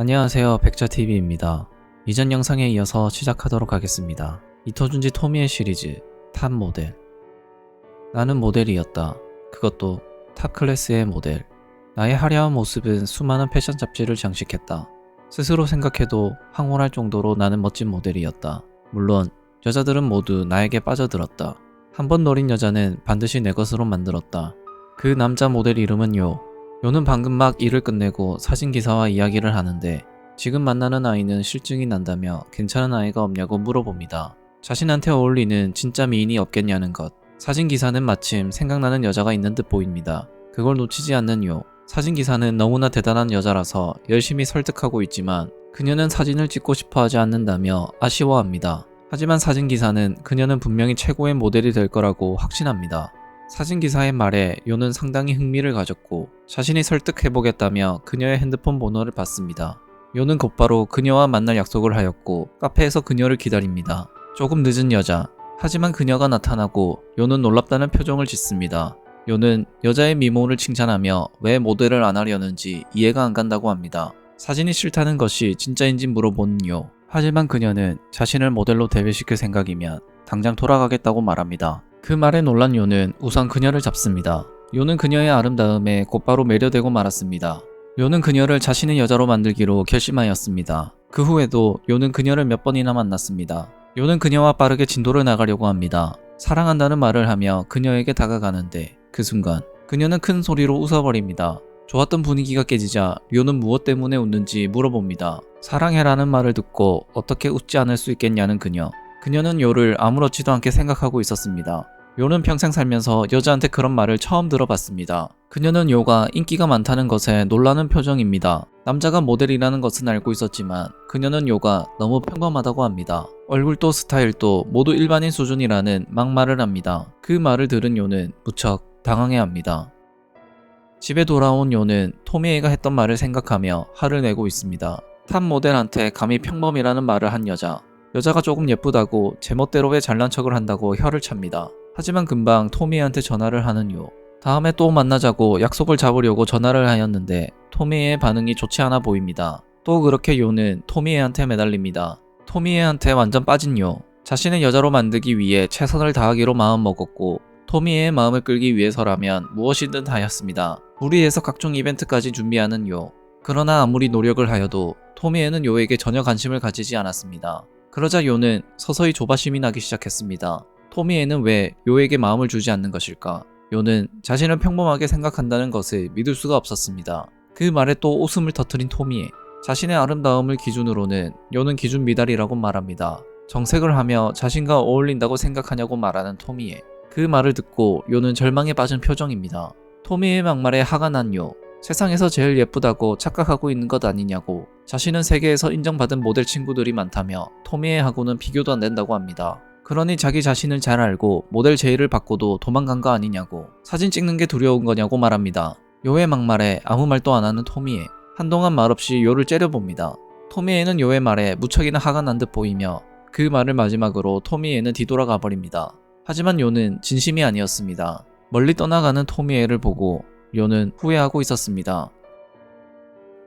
안녕하세요 백자TV입니다. 이전 영상에 이어서 시작하도록 하겠습니다. 이토준지 토미의 시리즈 탑 모델 나는 모델이었다. 그것도 탑 클래스의 모델. 나의 화려한 모습은 수많은 패션 잡지를 장식했다. 스스로 생각해도 황홀할 정도로 나는 멋진 모델이었다. 물론 여자들은 모두 나에게 빠져들었다. 한 번 노린 여자는 반드시 내 것으로 만들었다. 그 남자 모델 이름은 요. 요는 방금 막 일을 끝내고 사진 기사와 이야기를 하는데 지금 만나는 아이는 실증이 난다며 괜찮은 아이가 없냐고 물어봅니다. 자신한테 어울리는 진짜 미인이 없겠냐는 것. 사진 기사는 마침 생각나는 여자가 있는 듯 보입니다. 그걸 놓치지 않는 요. 사진 기사는 너무나 대단한 여자라서 열심히 설득하고 있지만 그녀는 사진을 찍고 싶어 하지 않는다며 아쉬워합니다. 하지만 사진 기사는 그녀는 분명히 최고의 모델이 될 거라고 확신합니다. 사진 기사의 말에 요는 상당히 흥미를 가졌고 자신이 설득해보겠다며 그녀의 핸드폰 번호를 받습니다. 요는 곧바로 그녀와 만날 약속을 하였고 카페에서 그녀를 기다립니다. 조금 늦은 여자. 하지만 그녀가 나타나고 요는 놀랍다는 표정을 짓습니다. 요는 여자의 미모를 칭찬하며 왜 모델을 안 하려는지 이해가 안 간다고 합니다. 사진이 싫다는 것이 진짜인지 물어보는 요. 하지만 그녀는 자신을 모델로 데뷔시킬 생각이면 당장 돌아가겠다고 말합니다. 그 말에 놀란 요는 우선 그녀를 잡습니다. 요는 그녀의 아름다움에 곧바로 매료되고 말았습니다. 요는 그녀를 자신의 여자로 만들기로 결심하였습니다. 그 후에도 요는 그녀를 몇 번이나 만났습니다. 요는 그녀와 빠르게 진도를 나가려고 합니다. 사랑한다는 말을 하며 그녀에게 다가가는데 그 순간 그녀는 큰 소리로 웃어버립니다. 좋았던 분위기가 깨지자 요는 무엇 때문에 웃는지 물어봅니다. 사랑해라는 말을 듣고 어떻게 웃지 않을 수 있겠냐는 그녀. 그녀는 요를 아무렇지도 않게 생각하고 있었습니다. 요는 평생 살면서 여자한테 그런 말을 처음 들어봤습니다. 그녀는 요가 인기가 많다는 것에 놀라는 표정입니다. 남자가 모델이라는 것은 알고 있었지만 그녀는 요가 너무 평범하다고 합니다. 얼굴도 스타일도 모두 일반인 수준이라는 막말을 합니다. 그 말을 들은 요는 무척 당황해 합니다. 집에 돌아온 요는 토미에가 했던 말을 생각하며 화를 내고 있습니다. 탑 모델한테 감히 평범이라는 말을 한 여자. 여자가 조금 예쁘다고 제멋대로 왜 잘난 척을 한다고 혀를 찹니다. 하지만 금방 토미한테 전화를 하는 요. 다음에 또 만나자고 약속을 잡으려고 전화를 하였는데 토미의 반응이 좋지 않아 보입니다. 또 그렇게 요는 토미에한테 매달립니다. 토미에한테 완전 빠진 요. 자신의 여자로 만들기 위해 최선을 다하기로 마음먹었고 토미의 마음을 끌기 위해서라면 무엇이든 하였습니다. 무리해서 각종 이벤트까지 준비하는 요. 그러나 아무리 노력을 하여도 토미에는 요에게 전혀 관심을 가지지 않았습니다. 그러자 요는 서서히 조바심이 나기 시작했습니다. 토미에는 왜 요에게 마음을 주지 않는 것일까? 요는 자신을 평범하게 생각한다는 것을 믿을 수가 없었습니다. 그 말에 또 웃음을 터뜨린 토미에 자신의 아름다움을 기준으로는 요는 기준 미달이라고 말합니다. 정색을 하며 자신과 어울린다고 생각하냐고 말하는 토미에 그 말을 듣고 요는 절망에 빠진 표정입니다. 토미의 막말에 화가 난 요. 세상에서 제일 예쁘다고 착각하고 있는 것 아니냐고 자신은 세계에서 인정받은 모델 친구들이 많다며 토미에하고는 비교도 안 된다고 합니다. 그러니 자기 자신을 잘 알고 모델 제의를 받고도 도망간 거 아니냐고 사진 찍는 게 두려운 거냐고 말합니다. 요의 막말에 아무 말도 안 하는 토미에 한동안 말없이 요를 째려봅니다. 토미에는 요의 말에 무척이나 화가 난 듯 보이며 그 말을 마지막으로 토미에는 뒤돌아가 버립니다. 하지만 요는 진심이 아니었습니다. 멀리 떠나가는 토미에를 보고 요는 후회하고 있었습니다.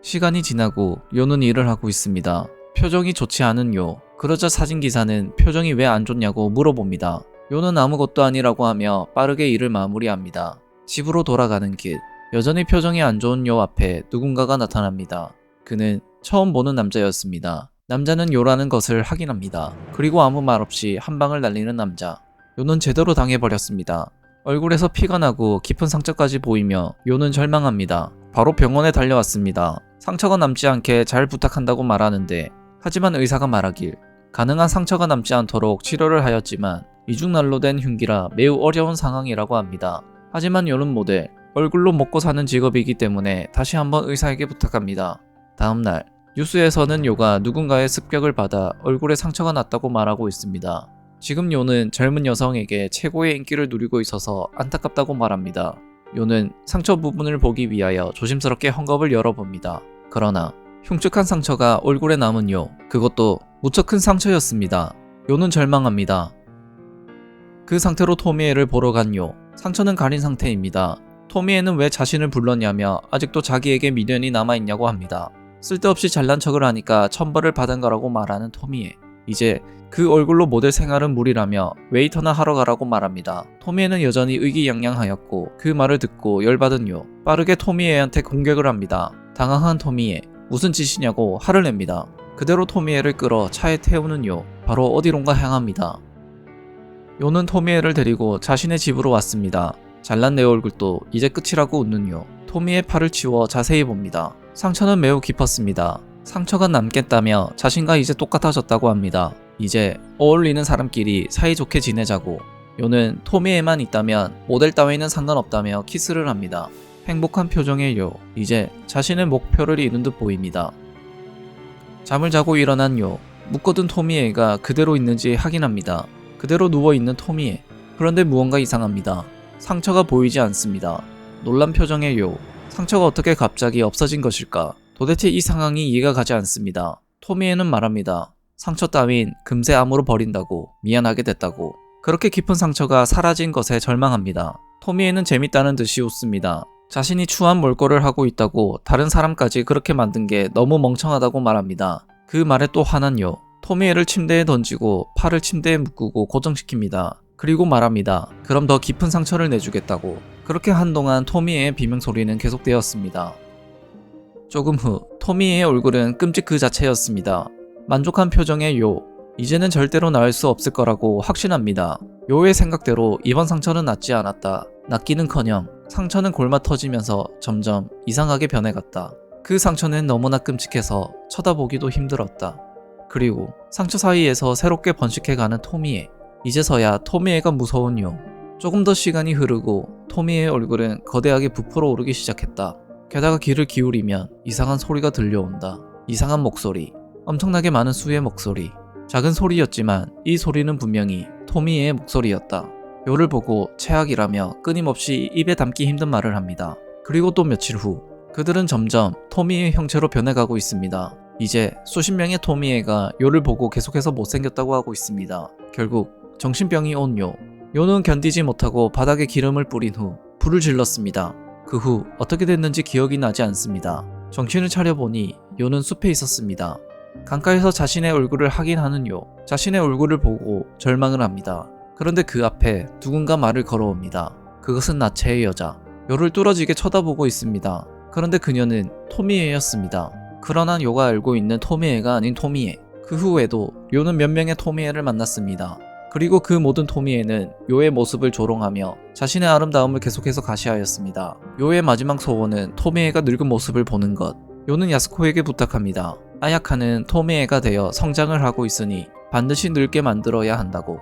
시간이 지나고 요는 일을 하고 있습니다. 표정이 좋지 않은 요. 그러자 사진 기사는 표정이 왜 안 좋냐고 물어봅니다. 요는 아무것도 아니라고 하며 빠르게 일을 마무리합니다. 집으로 돌아가는 길. 여전히 표정이 안 좋은 요 앞에 누군가가 나타납니다. 그는 처음 보는 남자였습니다. 남자는 요라는 것을 확인합니다. 그리고 아무 말 없이 한 방을 날리는 남자. 요는 제대로 당해버렸습니다. 얼굴에서 피가 나고 깊은 상처까지 보이며 요는 절망합니다. 바로 병원에 달려왔습니다. 상처가 남지 않게 잘 부탁한다고 말하는데 하지만 의사가 말하길 가능한 상처가 남지 않도록 치료를 하였지만 이중날로 된 흉기라 매우 어려운 상황이라고 합니다. 하지만 요는 모델 얼굴로 먹고 사는 직업이기 때문에 다시 한번 의사에게 부탁합니다. 다음날 뉴스에서는 요가 누군가의 습격을 받아 얼굴에 상처가 났다고 말하고 있습니다. 지금 요는 젊은 여성에게 최고의 인기를 누리고 있어서 안타깝다고 말합니다. 요는 상처 부분을 보기 위하여 조심스럽게 헝겊을 열어봅니다. 그러나 흉측한 상처가 얼굴에 남은 요, 그것도 무척 큰 상처였습니다. 요는 절망합니다. 그 상태로 토미에를 보러 간 요, 상처는 가린 상태입니다. 토미에는 왜 자신을 불렀냐며 아직도 자기에게 미련이 남아있냐고 합니다. 쓸데없이 잘난 척을 하니까 천벌을 받은 거라고 말하는 토미에. 이제 그 얼굴로 모델 생활은 무리라며 웨이터나 하러 가라고 말합니다. 토미에는 여전히 의기양양하였고 그 말을 듣고 열받은 요 빠르게 토미에한테 공격을 합니다. 당황한 토미에 무슨 짓이냐고 화를 냅니다. 그대로 토미에를 끌어 차에 태우는 요 바로 어디론가 향합니다. 요는 토미에를 데리고 자신의 집으로 왔습니다. 잘난 내 얼굴도 이제 끝이라고 웃는 요 토미의 팔을 치워 자세히 봅니다. 상처는 매우 깊었습니다. 상처가 남겠다며 자신과 이제 똑같아졌다고 합니다. 이제 어울리는 사람끼리 사이좋게 지내자고 요는 토미에만 있다면 모델 따위는 상관없다며 키스를 합니다. 행복한 표정의 요 이제 자신의 목표를 이룬 듯 보입니다. 잠을 자고 일어난 요 묶어둔 토미에가 그대로 있는지 확인합니다. 그대로 누워있는 토미에 그런데 무언가 이상합니다. 상처가 보이지 않습니다. 놀란 표정의 요 상처가 어떻게 갑자기 없어진 것일까? 도대체 이 상황이 이해가 가지 않습니다. 토미에는 말합니다. 상처 따윈 금세 암으로 버린다고 미안하게 됐다고 그렇게 깊은 상처가 사라진 것에 절망합니다. 토미에는 재밌다는 듯이 웃습니다. 자신이 추한 몰골을 하고 있다고 다른 사람까지 그렇게 만든 게 너무 멍청하다고 말합니다. 그 말에 또 화난 요 토미에를 침대에 던지고 팔을 침대에 묶고 고정시킵니다. 그리고 말합니다. 그럼 더 깊은 상처를 내주겠다고. 그렇게 한동안 토미에의 비명 소리는 계속되었습니다. 조금 후 토미의 얼굴은 끔찍 그 자체였습니다. 만족한 표정의 요. 이제는 절대로 나을 수 없을 거라고 확신합니다. 요의 생각대로 이번 상처는 낫지 않았다. 낫기는커녕 상처는 골마 터지면서 점점 이상하게 변해갔다. 그 상처는 너무나 끔찍해서 쳐다보기도 힘들었다. 그리고 상처 사이에서 새롭게 번식해가는 토미에. 이제서야 토미에가 무서운 요. 조금 더 시간이 흐르고 토미의 얼굴은 거대하게 부풀어 오르기 시작했다. 게다가 귀를 기울이면 이상한 소리가 들려온다. 이상한 목소리. 엄청나게 많은 수의 목소리. 작은 소리였지만 이 소리는 분명히 토미의 목소리였다. 요를 보고 최악이라며 끊임없이 입에 담기 힘든 말을 합니다. 그리고 또 며칠 후 그들은 점점 토미의 형체로 변해가고 있습니다. 이제 수십 명의 토미에가 요를 보고 계속해서 못생겼다고 하고 있습니다. 결국 정신병이 온 요. 요는 견디지 못하고 바닥에 기름을 뿌린 후 불을 질렀습니다. 그 후 어떻게 됐는지 기억이 나지 않습니다. 정신을 차려보니 요는 숲에 있었습니다. 강가에서 자신의 얼굴을 확인하는 요. 자신의 얼굴을 보고 절망을 합니다. 그런데 그 앞에 누군가 말을 걸어옵니다. 그것은 나체의 여자. 요를 뚫어지게 쳐다보고 있습니다. 그런데 그녀는 토미에였습니다. 그러나 요가 알고 있는 토미에가 아닌 토미에. 그 후에도 요는 몇 명의 토미에를 만났습니다. 그리고 그 모든 토미에는 요의 모습을 조롱하며 자신의 아름다움을 계속해서 가시하였습니다. 요의 마지막 소원은 토미에가 늙은 모습을 보는 것. 요는 야스코에게 부탁합니다. 아야카는 토미에가 되어 성장을 하고 있으니 반드시 늙게 만들어야 한다고.